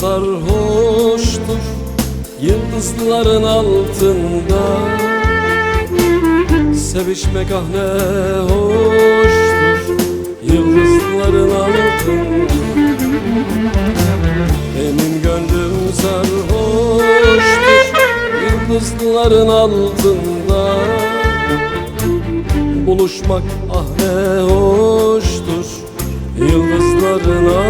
sarhoştur Yıldızların altında. Sevişmek ah ne hoştur Yıldızların altında. Benim gönlüm sarhoştur Yıldızların altında. Buluşmak ah ne hoştur Yıldızların altında.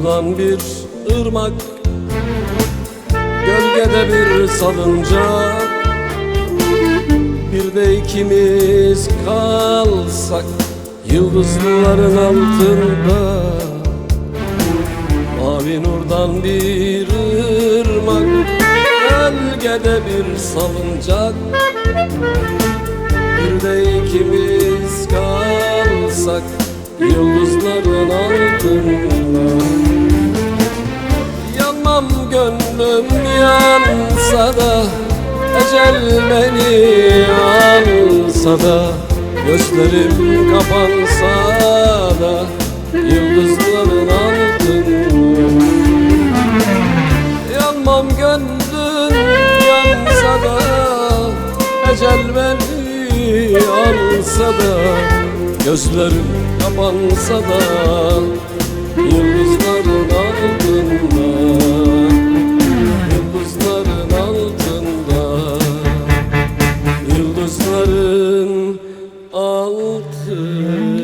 Nurdan bir ırmak Gölgede bir salıncak Bir de ikimiz kalsak Yıldızların altında. Mavi nurdan bir ırmak Gölgede bir salıncak Bir de ikimiz kalsak Yıldızların altında yansa da Ecel beni alsa da Gözlerim kapansa da Yıldızların altında. Yanmam gönlüm yansa da Ecel beni alsa da Gözlerim kapansa da つ